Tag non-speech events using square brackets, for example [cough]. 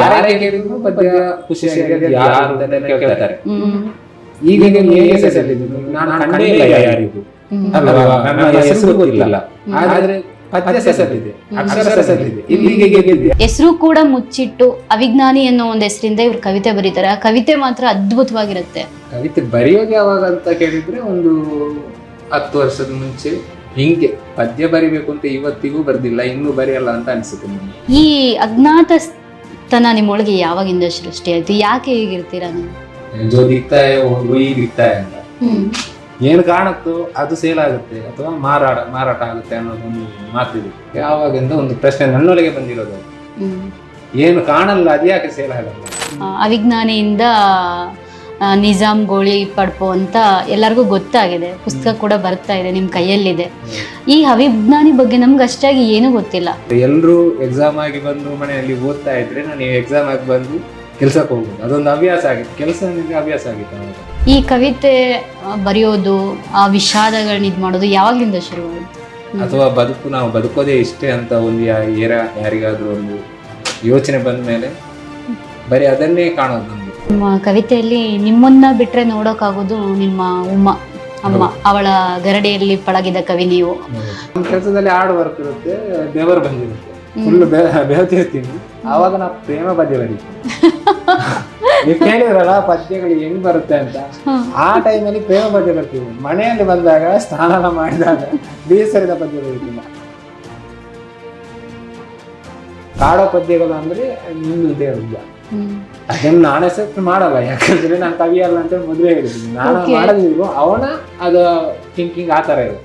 ಯಾರೇ ಕೇಳಿದ್ರು ಪದ್ಯ ಖುಷಿಯಾಗಿದೆ ಯಾರು ಅಂತ ಕೇಳ್ತಾರೆ. ಹ್ಮ್. ಈಗ ನಾನು ಕಂಡೇ ಇಲ್ಲ ಯಾರಿಗೂ ಹ್ಮ್. ಅಲ್ವಾ? ನನ್ನ ಹೆಸರು ಗೊತ್ತಿಲ್ಲ. ಆದ್ರೆ ಪದ್ಯ ಸಲ್ಲಿದೆ ಅಕ್ಷರ ಸಲ್ಲಿದೆ ಇಲ್ಲಿಗೆ ಗೆದ್ದಿದೆ ಹೆಸರು ಕೂಡ ಮುಚ್ಚಿಟ್ಟು ಅವಿಜ್ಞಾನಿ ಅನ್ನೋ ಒಂದು ಹೆಸರಿಂದ ಇವ್ರು ಕವಿತೆ ಬರೀತಾರೆ. ಆ ಕವಿತೆ ಮಾತ್ರ ಅದ್ಭುತವಾಗಿರುತ್ತೆ. ಕವಿತೆ ಬರೆಯೋದು ಯಾವಾಗ ಅಂತ ಕೇಳಿದ್ರೆ ಒಂದು ಹತ್ತು ವರ್ಷದ ಮುಂಚೆ. ಹಿಂಗೆ ಪದ್ಯ ಬರಿಬೇಕು ಅಂತ ಇವತ್ತಿಗೂ ಬರ್ದಿಲ್ಲ ಇನ್ನೂ ಬರೆಯಲ್ಲ ಅಂತ ಅನ್ಸುತ್ತೆ ಈ ಈ ತನ ನಿಮ್ಮೊಳಗೆ ಯಾವಾಗಿಂದ ಸೃಷ್ಟಿ ಆಯ್ತು? ಯಾಕೆ ಹೀಗಿರ್ತೀರಾ ನೀವು? ಜೋ ಅಂತ. ಏನು ಕಾಣುತ್ತೋ ಅದು ಸೇಲ್ ಆಗುತ್ತೆ ಅಥವಾ ಮಾರಾಟ ಮಾರಾಟ ಆಗುತ್ತೆ ಅನ್ನೋದೊಂದು ಮಾತಿದೆ ಯಾವಾಗಿಂದ ಒಂದು ಪ್ರಶ್ನೆ ನನ್ನೊಳಗೆ ಬಂದಿರೋದು ಏನು ಕಾಣಲ್ಲ ಅದ್ಯಾಕೆ ಸೇಲ್ ಆಗಲ್ಲ ಅವಿಜ್ಞಾನಿಯಿಂದ ನಿಜಾಮ್ ಗೋಳಿ ಪಡ್ಪು ಅಂತ ಎಲ್ಲರಿಗೂ ಗೊತ್ತಾಗಿದೆ. ಪುಸ್ತಕ ಕೂಡ ಬರ್ತಾ ಇದೆ ನಿಮ್ಮ ಕೈಯಲ್ಲಿದೆ. ಈ ಅವಿಜ್ಞಾನಿ ಬಗ್ಗೆ ನಮ್ಗೆ ಅಷ್ಟಾಗಿ ಏನೂ ಗೊತ್ತಿಲ್ಲ. ಎಲ್ಲರೂ ಎಕ್ಸಾಮ್ ಆಗಿ ಬಂದು ಮನೆಯಲ್ಲಿ ಓದ್ತಾ ಇದ್ರೆ ನಾನು ಎಕ್ಸಾಮ್ ಆಗಿ ಬಂದು ಕೆಲಸಕ್ಕೆ ಹೋಗುದು ಅದೊಂದು ಹವ್ಯಾಸ ಆಗಿತ್ತು ಕೆಲಸ ಹವ್ಯಾಸ ಆಗಿತ್ತು ಅವಾಗ. ಈ ಕವಿತೆ ಬರೆಯೋದು ಆ ವಿಷಾದಗಳನ್ನ ಇದು ಮಾಡೋದು ಯಾವಾಗಲಿಂದ ಶುರು ಅಥವಾ ಬದುಕು ನಾವು ಬದುಕೋದೇ ಇಷ್ಟೇ ಅಂತ ಒಂದು ಯಾ- ಯಾರ ಯಾರಿಗಾದ್ರೂ ಒಂದು ಯೋಚನೆ ಬಂದ ಮೇಲೆ ಬರೀ ಅದನ್ನೇ ಕಾಣೋದು ನಿಮ್ಮ ಕವಿತೆಯಲ್ಲಿ ನಿಮ್ಮನ್ನ ಬಿಟ್ರೆ ನೋಡೋಕ್ಕಾಗೋದು ನಿಮ್ಮ ಉಮ್ಮ ಅಮ್ಮ ಅವಳ ಗರಡಿಯಲ್ಲಿ ಪಳಗಿದ ಕವಿ ನೀವು. ನಮ್ಮ ಕೆಲಸದಲ್ಲಿ ಹಾರ್ಡ್ ವರ್ಕ್ ಇರುತ್ತೆ ಬೆವರು ಬಂದಿರುತ್ತೆ. ಫುಲ್ ಬೆವತಿರ್ತೀನಿ. ಆವಾಗ ನಾ ಪ್ರೇಮ ಪದ್ಯ ಬರೀತೀನಿ [laughs] ನೀವು ಕೇಳಿದ್ರಲ್ಲ ಪದ್ಯಗಳು ಹೆಂಗ್ ಬರುತ್ತೆ ಅಂತ. ಆ ಟೈಮಲ್ಲಿ ಪ್ರೇಮ ಪದ್ಯ ಬರ್ತೀವಿ ಮನೆಯಲ್ಲಿ ಬಂದಾಗ ಸ್ನಾನ ಮಾಡಿದಾಗ ಬೇಸರದ ಪದ್ಯ ಬರೀತೀನಿ ಕಾಡೋ ಪದ್ಯಗಳು ಅಂದ್ರೆ ನಿಮ್ದು ದೇವ್ರ. ಅದನ್ನ ನಾನು ಎಕ್ಸೆಪ್ಟ್ ಮಾಡಲ್ಲ ಯಾಕಂದ್ರೆ ನಾನು ಕವಿ ಅಲ್ಲ ಅಂತ ಮೊದಲೇ ಹೇಳಿದ್ದೀನಿ. ನಾನು ಮಾಡಿದ್ವಿ ಮಾಡೋದಿಲ್ವೋ ಅವನ ಅದು ಥಿಂಕಿಂಗ್ ಆ ಥರ ಇರುತ್ತೆ.